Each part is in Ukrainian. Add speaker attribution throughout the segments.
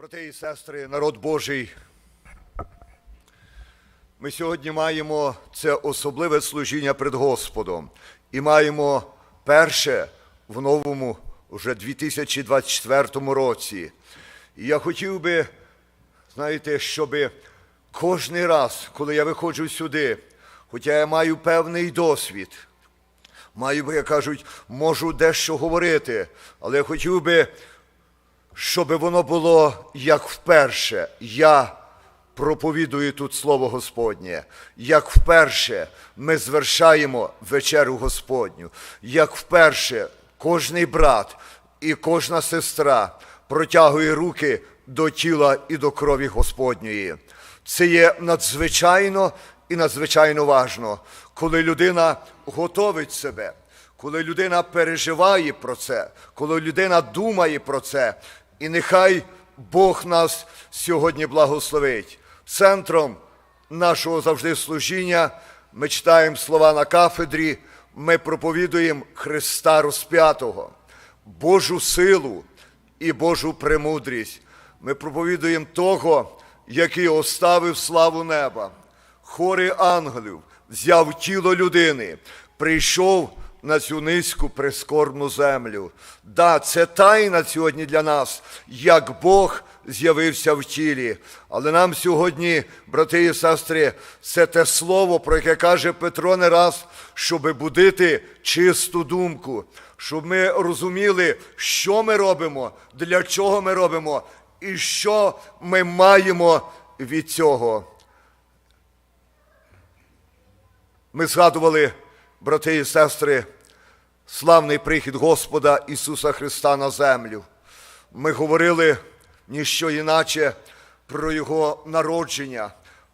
Speaker 1: Брати і сестри, народ Божий, ми сьогодні маємо це особливе служіння перед Господом і маємо перше в новому вже 2024 році. І я хотів би, знаєте, щоб кожний раз, коли я виходжу сюди, хоча я маю певний досвід, маю, як кажуть, можу дещо говорити, але я хотів би, щоб воно було як вперше. Я проповідую тут Слово Господнє, як вперше ми звершаємо вечерю Господню, як вперше кожний брат і кожна сестра протягує руки до тіла і до крові Господньої. Це є надзвичайно і надзвичайно важно, коли людина готовить себе, коли людина переживає про це, коли людина думає про це, і нехай Бог нас сьогодні благословить. Центром нашого завжди служіння ми читаємо слова на кафедрі, ми проповідуємо Христа розп'ятого, Божу силу і Божу премудрість. Ми проповідуємо того, який оставив славу неба. Хори ангелів взяв тіло людини, прийшов на цю низьку прискорбну землю. Да, це тайна сьогодні для нас, як Бог з'явився в тілі. Але нам сьогодні, брати і сестри, це те слово, про яке каже Петро не раз, щоб будити чисту думку, щоб ми розуміли, що ми робимо, для чого ми робимо і що ми маємо від цього. Ми згадували, брати і сестри, славний прихід Господа Ісуса Христа на землю. Ми говорили ніщо іначе про Його народження,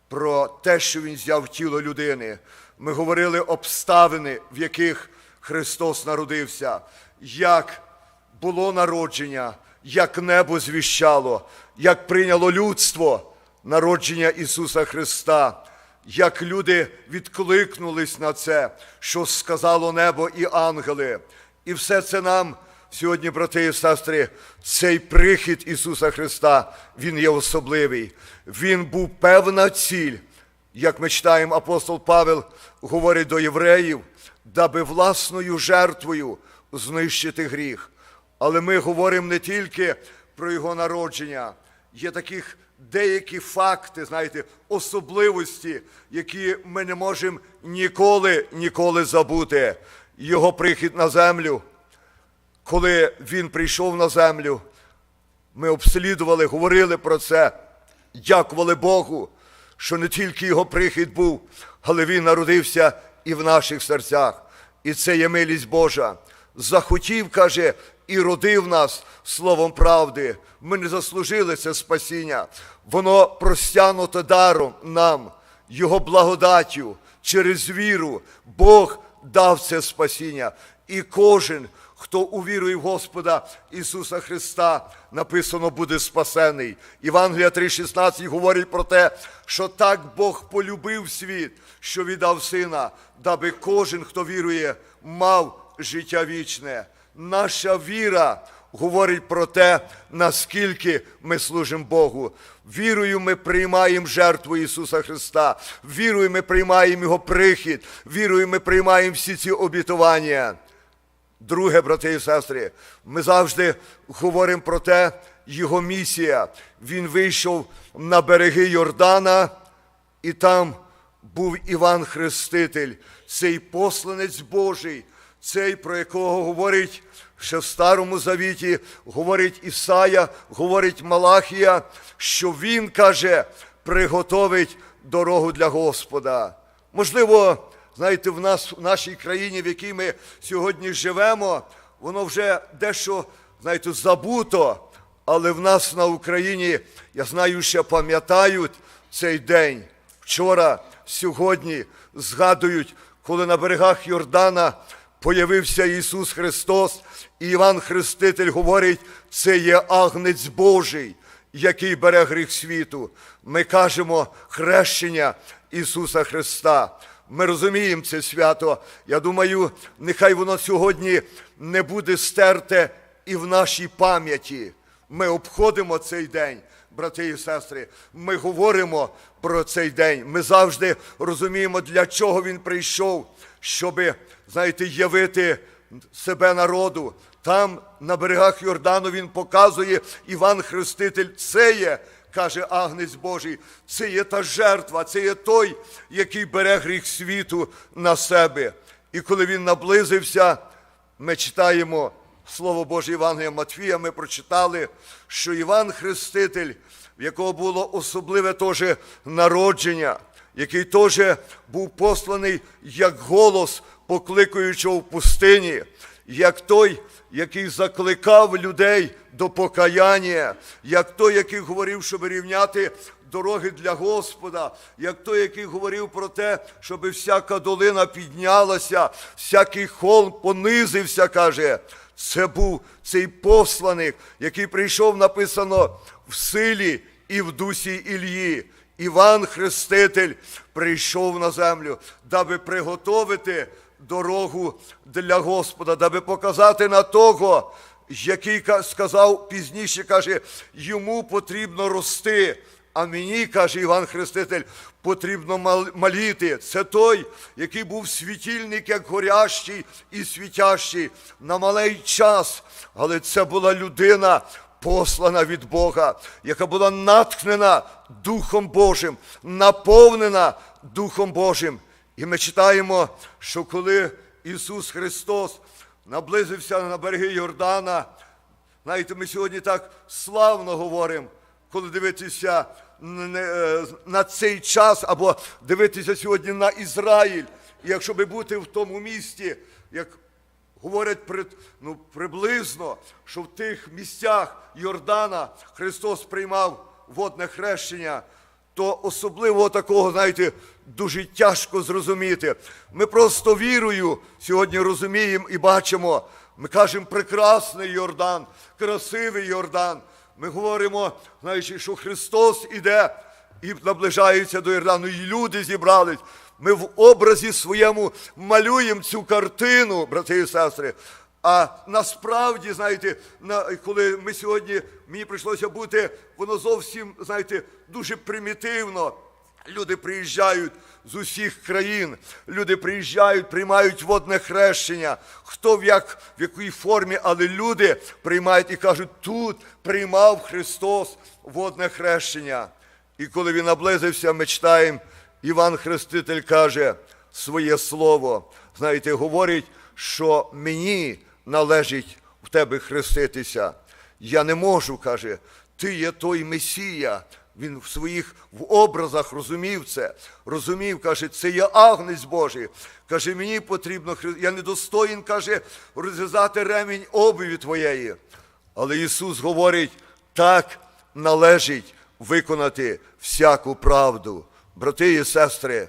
Speaker 1: про те, що Він взяв тіло людини. Ми говорили обставини, в яких Христос народився, як було народження, як небо звіщало, як прийняло людство народження Ісуса Христа як люди відкликнулись на це, що сказало небо і ангели. І все це нам сьогодні, брати і сестри, цей прихід Ісуса Христа, Він є особливий. Він був певна ціль, як ми читаємо, апостол Павел говорить до євреїв, даби власною жертвою знищити гріх. Але ми говоримо не тільки про його народження, є таких деякі факти, знаєте, особливості, які ми не можемо ніколи, ніколи забути. Його прихід на землю, коли він прийшов на землю, ми обслідували, говорили про це, дякували Богу, що не тільки його прихід був, але він народився і в наших серцях. І це є милість Божа. Захотів, каже, і родив нас словом правди. Ми не заслужили це спасіння. Воно простягнуто даром нам, Його благодаттю, через віру. Бог дав це спасіння. І кожен, хто увірує в Господа Ісуса Христа, написано буде спасений. Євангелія 3,16 говорить про те, що так Бог полюбив світ, що віддав сина, даби кожен, хто вірує, мав життя вічне. Наша віра говорить про те, наскільки ми служимо Богу. Вірою ми приймаємо жертву Ісуса Христа, вірою ми приймаємо Його прихід, вірою ми приймаємо всі ці обітування. Друге, брати і сестри, ми завжди говоримо про те, Його місія. Він вийшов на береги Йордана, і там був Іван Хреститель, цей посланець Божий, цей, про якого говорить ще в Старому Завіті, говорить Ісая, говорить Малахія, що Він каже, приготовить дорогу для Господа. Можливо, знаєте, в нас в нашій країні, в якій ми сьогодні живемо, воно вже дещо, знаєте, забуто. Але в нас на Україні, я знаю, ще пам'ятають цей день. Вчора, сьогодні згадують, коли на берегах Йордана появився Ісус Христос, і Іван Хреститель говорить, це є агнець Божий, який бере гріх світу. Ми кажемо хрещення Ісуса Христа. Ми розуміємо це свято. Я думаю, нехай воно сьогодні не буде стерте і в нашій пам'яті. Ми обходимо цей день, брати і сестри. Ми говоримо про цей день. Ми завжди розуміємо, для чого він прийшов, щоби, знаєте, явити себе народу. Там, на берегах Йордану, він показує Іван Хреститель. Це є, каже Агнець Божий, це є та жертва, це є той, який бере гріх світу на себе. І коли він наблизився, ми читаємо Слово Боже Євангелія Матфія, ми прочитали, що Іван Хреститель, в якого було особливе теж народження, який теж був посланий як голос, покликаючого в пустині, як той, який закликав людей до покаяння, як той, який говорив, щоб рівняти дороги для Господа, як той, який говорив про те, щоб всяка долина піднялася, всякий холм понизився, каже. Це був цей посланик, який прийшов, написано в силі і в дусі Ільї. Іван Хреститель прийшов на землю, даби приготовити дорогу для Господа, даби показати на того, який сказав пізніше, каже, йому потрібно рости. А мені, каже Іван Хреститель, потрібно мал- маліти. Це той, який був світильник, як горящий і світящий на малий час. Але це була людина, послана від Бога, яка була наткнена Духом Божим, наповнена Духом Божим. І ми читаємо, що коли Ісус Христос наблизився на береги Йордана, знаєте, ми сьогодні так славно говоримо, коли дивитися е, на цей час або дивитися сьогодні на Ізраїль. І якщо би бути в тому місті, як говорять ну, приблизно, що в тих місцях Йордана Христос приймав водне хрещення, то особливо такого, знаєте, дуже тяжко зрозуміти. Ми просто вірою сьогодні розуміємо і бачимо. Ми кажемо прекрасний Йордан, красивий Йордан. Ми говоримо, знаючи, що Христос іде і наближається до Йордану, і люди зібрались. Ми в образі своєму малюємо цю картину, брати і сестри. А насправді, знаєте, на, коли ми сьогодні, мені прийшлося бути, воно зовсім, знаєте, дуже примітивно. Люди приїжджають з усіх країн, люди приїжджають, приймають водне хрещення. Хто в, як, в якій формі, але люди приймають і кажуть, тут приймав Христос водне хрещення. І коли він наблизився, ми читаємо, Іван Хреститель каже своє слово. Знаєте, говорить, що мені належить в тебе хреститися. Я не можу, каже, ти є той Месія. Він в своїх в образах розумів це. Розумів, каже, це є агнець Божий. Каже, мені потрібно хри- Я недостоїн, каже, розв'язати ремінь обуві твоєї. Але Ісус говорить, так належить виконати всяку правду. Брати і сестри,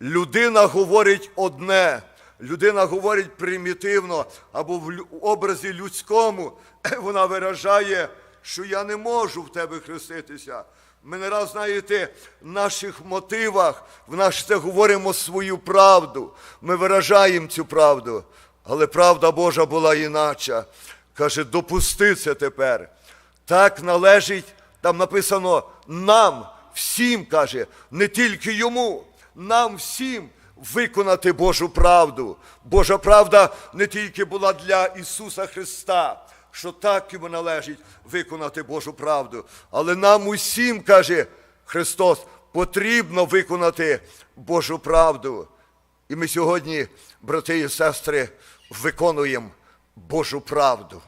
Speaker 1: людина говорить одне, людина говорить примітивно або в образі людському, вона виражає, що я не можу в тебе хреститися. Ми не раз, знаєте, в наших мотивах, в наш це говоримо свою правду. Ми виражаємо цю правду. Але правда Божа була інача. Каже, допусти це тепер. Так належить, там написано нам, всім, каже, не тільки йому, нам всім виконати Божу правду. Божа правда не тільки була для Ісуса Христа, що так йому належить виконати Божу правду, але нам усім, каже Христос, потрібно виконати Божу правду. І ми сьогодні, брати і сестри, виконуємо Божу правду.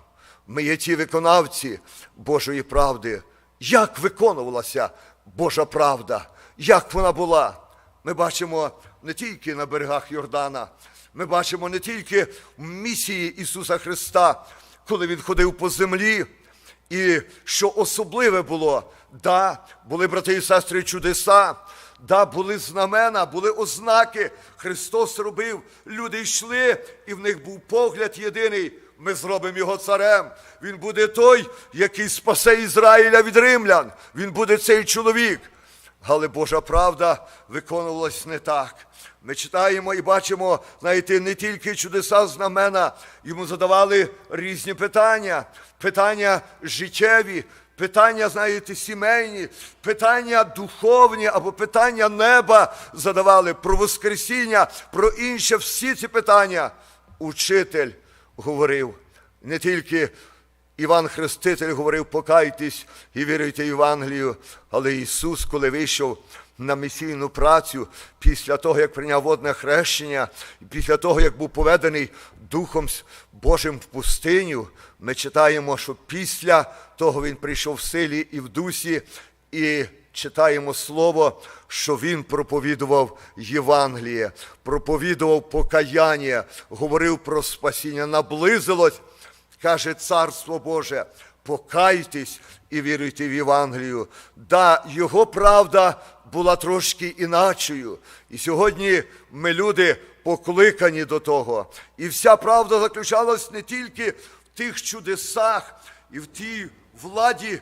Speaker 1: Ми є ті виконавці Божої правди. Як виконувалася Божа правда? Як вона була? Ми бачимо не тільки на берегах Йордана, ми бачимо не тільки в місії Ісуса Христа, коли Він ходив по землі, і що особливе було, да, були брати і сестри чудеса, да, були знамена, були ознаки. Христос робив, люди йшли, і в них був погляд єдиний. Ми зробимо його царем. Він буде той, який спасе Ізраїля від римлян. Він буде цей чоловік. але Божа правда виконувалась не так. Ми читаємо і бачимо, знаєте, не тільки чудеса знамена, йому задавали різні питання, питання життєві, питання, знаєте, сімейні, питання духовні або питання неба задавали про Воскресіння, про інше всі ці питання. Учитель говорив не тільки Іван Хреститель говорив, покайтесь і віруйте в Євангелію. Але Ісус, коли вийшов на місійну працю, після того, як прийняв водне хрещення, після того, як був поведений Духом Божим в пустиню, ми читаємо, що після того Він прийшов в силі і в дусі, і читаємо слово, що він проповідував Євангеліє, проповідував покаяння, говорив про спасіння, наблизилось каже Царство Боже, покайтесь і віруйте в Євангелію. Да, його правда була трошки іначою. І сьогодні ми люди покликані до того. І вся правда заключалась не тільки в тих чудесах і в тій владі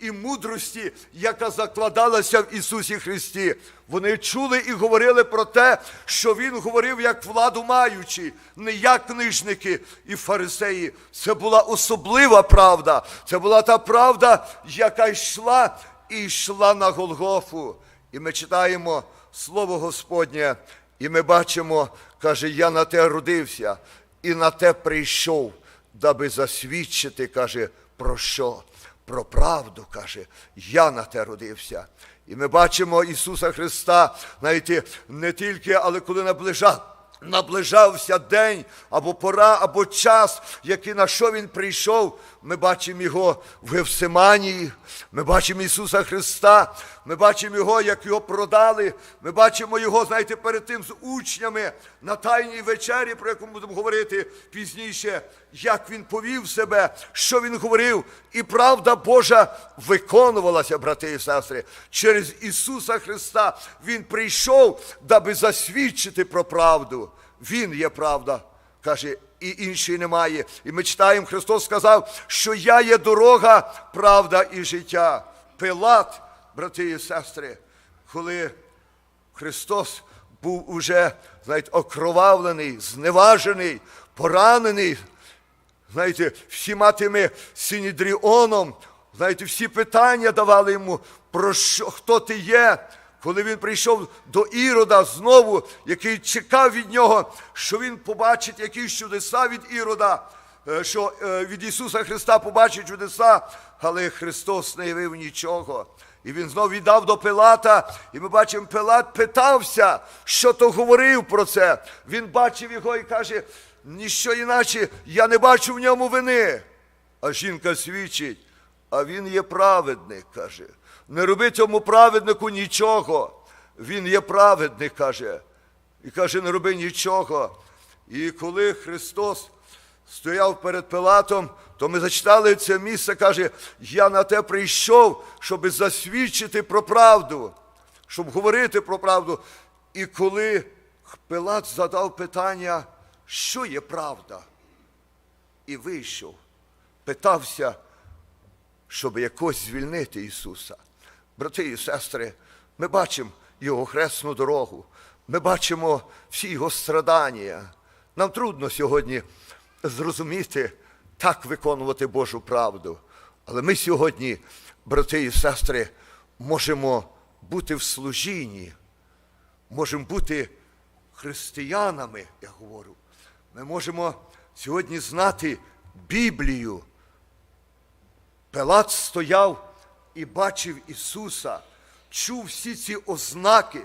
Speaker 1: і мудрості, яка закладалася в Ісусі Христі. Вони чули і говорили про те, що Він говорив як владу маючи, не як книжники і фарисеї. Це була особлива правда. Це була та правда, яка йшла і йшла на Голгофу. І ми читаємо Слово Господнє, і ми бачимо, каже, я на те родився і на те прийшов, даби засвідчити, каже, про що? Про правду, каже, я на те родився. І ми бачимо Ісуса Христа, знаєте, не тільки, але коли наближав. Наближався день або пора, або час, який на що він прийшов. Ми бачимо його в Гевсиманії, ми бачимо Ісуса Христа, ми бачимо Його, як його продали. Ми бачимо Його, знаєте, перед тим з учнями на Тайній вечері, про яку ми будемо говорити пізніше, як він повів себе, що він говорив. І правда Божа виконувалася, брати і сестри. Через Ісуса Христа Він прийшов, даби засвідчити про правду. Він є правда, каже, і іншої немає. І ми читаємо, Христос сказав, що я є дорога, правда і життя. Пилат, брати і сестри, коли Христос був уже, знаєте, окровавлений, зневажений, поранений, знаєте, всіма тими синідріоном, знаєте, всі питання давали йому, про що, хто ти є. Коли він прийшов до Ірода знову, який чекав від нього, що він побачить якісь чудеса від Ірода, е, що е, від Ісуса Христа побачить чудеса, але Христос не явив нічого. І він знов віддав до Пилата, і ми бачимо, Пилат питався, що то говорив про це. Він бачив його і каже, ніщо іначе, я не бачу в ньому вини. А жінка свідчить, а він є праведник, каже. Не роби цьому праведнику нічого. Він є праведник, каже. І каже, не роби нічого. І коли Христос стояв перед Пилатом, то ми зачитали це місце, каже, я на те прийшов, щоб засвідчити про правду, щоб говорити про правду. І коли Пилат задав питання, що є правда, і вийшов, питався, щоб якось звільнити Ісуса. Брати і сестри, ми бачимо Його хресну дорогу, ми бачимо всі Його страдання. Нам трудно сьогодні зрозуміти, так виконувати Божу правду. Але ми сьогодні, брати і сестри, можемо бути в служінні, можемо бути християнами, я говорю. Ми можемо сьогодні знати Біблію. Пилат стояв і бачив Ісуса, чув всі ці ознаки,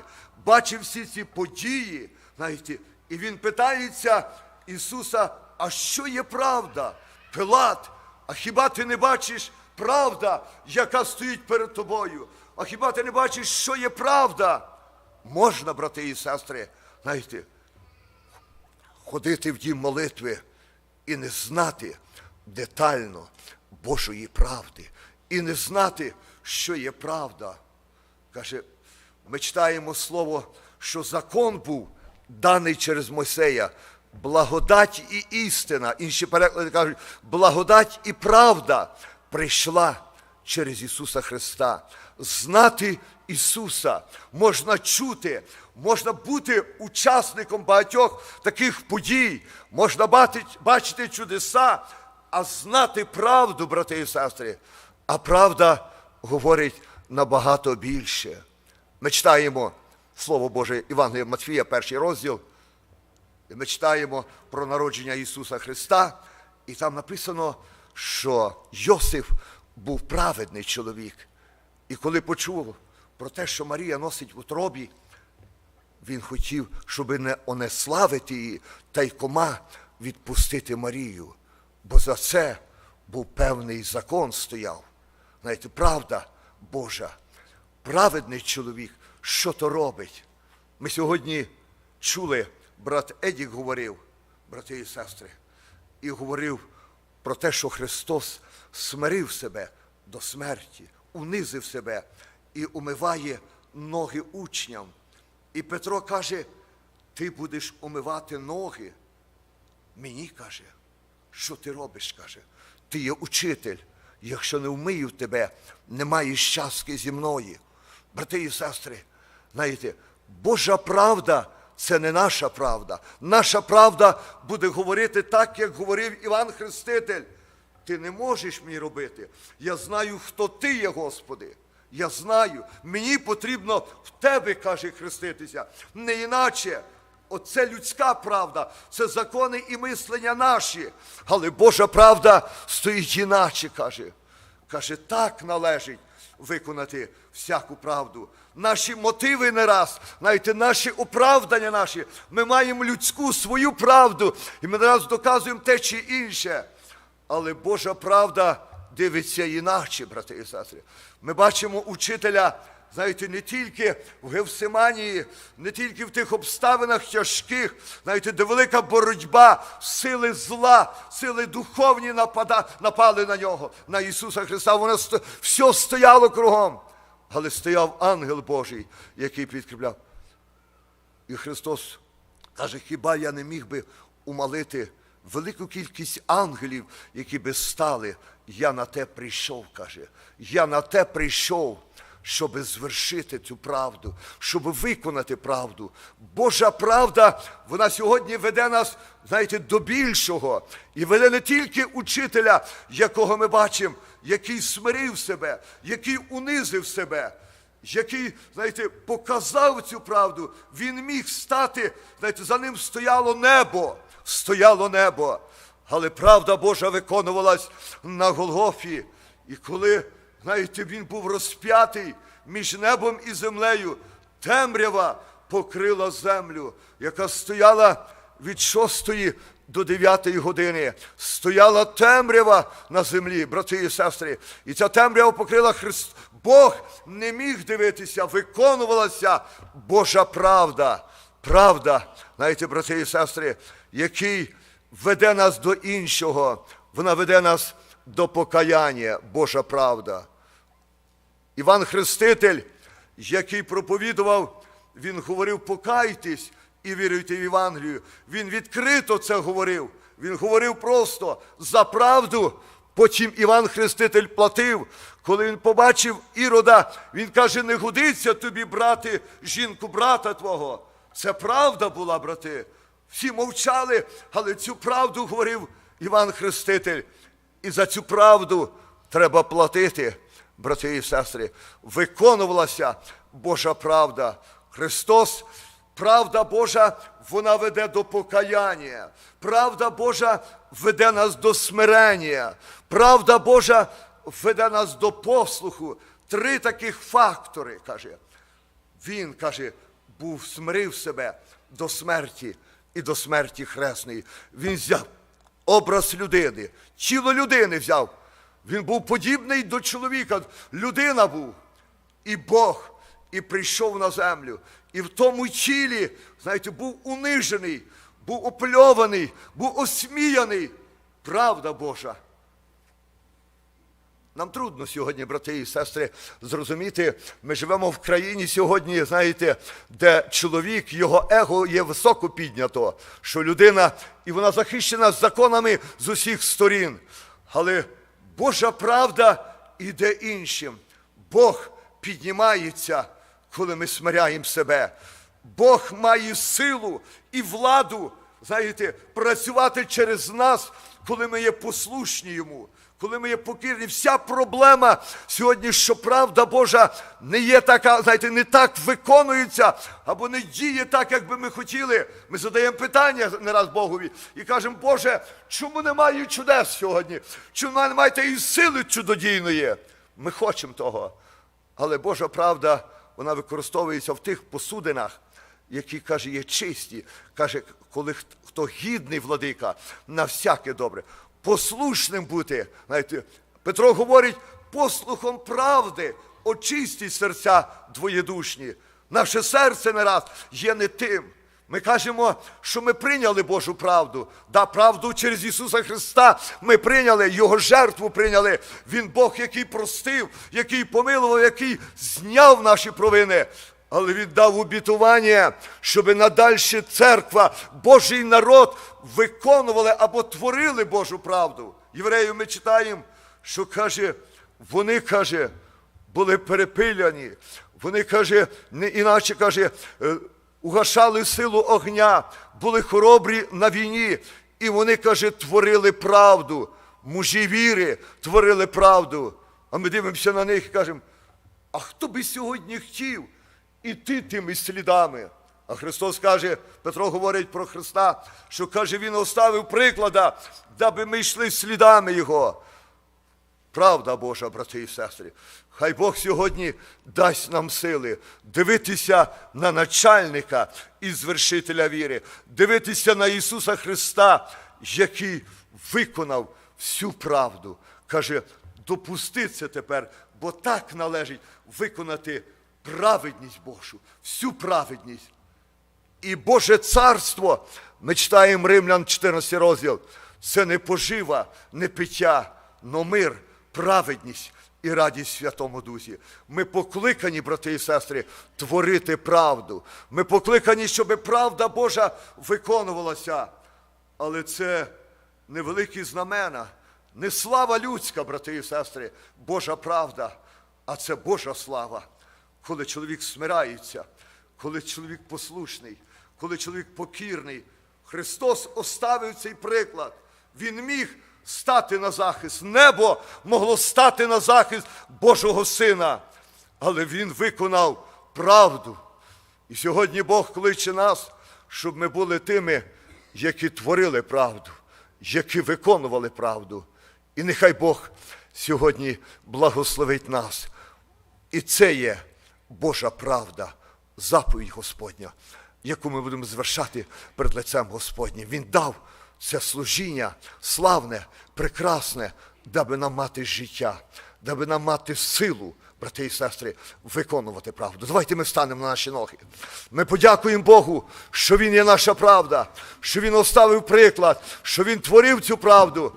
Speaker 1: бачив всі ці події, знаєте, і він питається Ісуса, а що є правда? Пилат, а хіба ти не бачиш правда, яка стоїть перед тобою? А хіба ти не бачиш, що є правда? Можна, брати і сестри, знаєте, ходити в дім молитви і не знати детально Божої правди, і не знати, що є правда. Каже, ми читаємо слово, що закон був даний через Мойсея, благодать і істина. Інші переклади кажуть, благодать і правда прийшла через Ісуса Христа. Знати Ісуса можна чути, можна бути учасником багатьох таких подій, можна бачити чудеса, а знати правду, брати і сестри. А правда говорить набагато більше. Ми читаємо Слово Боже Івангелія Матфія, перший розділ. І ми читаємо про народження Ісуса Христа, і там написано, що Йосиф був праведний чоловік. І коли почув про те, що Марія носить в утробі, він хотів, щоб не онеславити її, та й кома відпустити Марію. Бо за це був певний закон стояв. Знаєте, правда Божа, праведний чоловік, що то робить? Ми сьогодні чули, брат Едік говорив, брати і сестри, і говорив про те, що Христос смирив себе до смерті, унизив себе і умиває ноги учням. І Петро каже, ти будеш умивати ноги. Мені каже, що ти робиш, каже, ти є учитель. Якщо не вмию тебе, немає щастя зі мною. Брати і сестри, знаєте, Божа правда це не наша правда. Наша правда буде говорити так, як говорив Іван Хреститель. Ти не можеш мені робити. Я знаю, хто ти є, Господи. Я знаю, мені потрібно в тебе, каже, хреститися. Не іначе. Оце людська правда, це закони і мислення наші. Але Божа правда стоїть іначе, каже. Каже, так належить виконати всяку правду. Наші мотиви не раз, знаєте, наші оправдання наші. Ми маємо людську свою правду, і ми не раз доказуємо те чи інше. Але Божа правда дивиться іначе, брати і сестри. Ми бачимо учителя, знаєте, не тільки в Гевсиманії, не тільки в тих обставинах тяжких, знаєте, де велика боротьба, сили зла, сили духовні напада, напали на нього, на Ісуса Христа. Воно сто- все стояло кругом. Але стояв ангел Божий, який підкріпляв. І Христос каже, хіба я не міг би умалити велику кількість ангелів, які би стали. Я на те прийшов, каже. Я на те прийшов, щоб звершити цю правду, щоб виконати правду. Божа правда, вона сьогодні веде нас, знаєте, до більшого. І веде не тільки учителя, якого ми бачимо, який смирив себе, який унизив себе який, знаєте, показав цю правду, він міг стати, знаєте, за ним стояло небо, стояло небо. Але правда Божа виконувалась на Голгофі. І коли, знаєте, він був розп'ятий між небом і землею, темрява покрила землю, яка стояла від шостої до дев'ятої години. Стояла темрява на землі, брати і сестри. І ця темрява покрила Христ. Бог не міг дивитися, виконувалася Божа правда. Правда, знаєте, брати і сестри, який веде нас до іншого, вона веде нас до покаяння, Божа правда. Іван Хреститель, який проповідував, він говорив, покайтесь і віруйте в Євангелію. Він відкрито це говорив. Він говорив просто за правду. Потім Іван Хреститель платив. Коли він побачив Ірода, він каже, не годиться тобі брати жінку брата твого. Це правда була, брати. Всі мовчали, але цю правду говорив Іван Хреститель. І за цю правду треба платити, брати і сестри. Виконувалася Божа правда. Христос, правда Божа, вона веде до покаяння. Правда Божа веде нас до смирення. Правда Божа веде нас до послуху. Три таких фактори, каже. Він, каже, був смирив себе до смерті і до смерті хресної. Він взяв образ людини, тіло людини взяв. Він був подібний до чоловіка. Людина був і Бог, і прийшов на землю. І в тому тілі, знаєте, був унижений, був опльований, був осміяний. Правда Божа. Нам трудно сьогодні, брати і сестри, зрозуміти. Ми живемо в країні сьогодні, знаєте, де чоловік, його его є високо піднято, що людина, і вона захищена законами з усіх сторін. Але Божа правда іде іншим. Бог піднімається, коли ми смиряємо себе. Бог має силу і владу, знаєте, працювати через нас, коли ми є послушні йому, коли ми є покірні. Вся проблема сьогодні, що правда Божа не є така, знаєте, не так виконується або не діє так, як би ми хотіли. Ми задаємо питання не раз Богові і кажемо, Боже, чому немає чудес сьогодні? Чому немає тієї сили чудодійної? Ми хочемо того. Але Божа правда, вона використовується в тих посудинах, які, каже, є чисті. Каже, коли хто гідний владика, на всяке добре. Послушним бути. Знаєте, Петро говорить, послухом правди, очистіть серця двоєдушні. Наше серце не раз є не тим. Ми кажемо, що ми прийняли Божу правду. Да, правду через Ісуса Христа ми прийняли, Його жертву прийняли. Він Бог, який простив, який помилував, який зняв наші провини. Але він дав обітування, щоб надальше церква, Божий народ виконували або творили Божу правду. Євреїв ми читаємо, що каже, вони каже, були перепиляні. Вони каже, не іначе каже, е, угашали силу огня, були хоробрі на війні, і вони, каже, творили правду. Мужі віри творили правду. А ми дивимося на них і кажемо, а хто би сьогодні хотів іти тими слідами? А Христос каже, Петро говорить про Христа, що каже, Він оставив приклада, даби ми йшли слідами Його. Правда Божа, брати і сестри. Хай Бог сьогодні дасть нам сили дивитися на начальника і звершителя віри, дивитися на Ісуса Христа, який виконав всю правду. Каже, допусти це тепер, бо так належить виконати праведність Божу, всю праведність. І Боже царство, ми читаємо Римлян 14 розділ, це не пожива, не пиття, но мир, праведність і радість Святому Дусі. Ми покликані, брати і сестри, творити правду. Ми покликані, щоб правда Божа виконувалася. Але це невеликі знамена, не слава людська, брати і сестри, Божа правда, а це Божа слава, коли чоловік смирається, коли чоловік послушний, коли чоловік покірний. Христос оставив цей приклад. Він міг стати на захист. Небо могло стати на захист Божого Сина. Але Він виконав правду. І сьогодні Бог кличе нас, щоб ми були тими, які творили правду, які виконували правду. І нехай Бог сьогодні благословить нас. І це є Божа правда, заповідь Господня, яку ми будемо звершати перед лицем Господнім. Він дав це служіння славне, прекрасне, даби нам мати життя, даби нам мати силу, брати і сестри, виконувати правду. Давайте ми встанемо на наші ноги. Ми подякуємо Богу, що Він є наша правда, що Він оставив приклад, що Він творив цю правду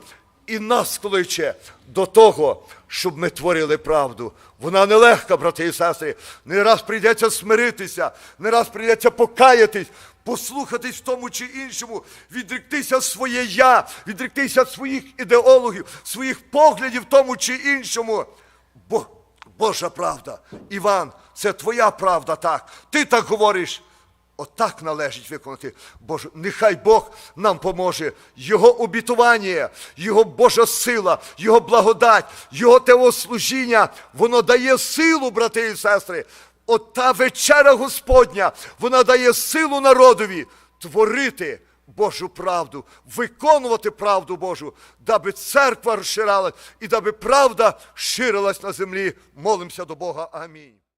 Speaker 1: і нас кличе до того, щоб ми творили правду. Вона нелегка, брати і сестри. Не раз прийдеться смиритися, не раз прийдеться покаятись, послухатись тому чи іншому, відректися своє я, відректися своїх ідеологів, своїх поглядів тому чи іншому. Бо Божа правда, Іван, це твоя правда так. Ти так говориш. Отак належить виконати Божу. Нехай Бог нам поможе. Його обітування, Його Божа сила, Його благодать, Його тевослужіння. воно дає силу, брати і сестри. От та вечера Господня, вона дає силу народові творити Божу правду, виконувати правду Божу, даби церква розширалась і даби правда ширилась на землі. Молимося до Бога. Амінь.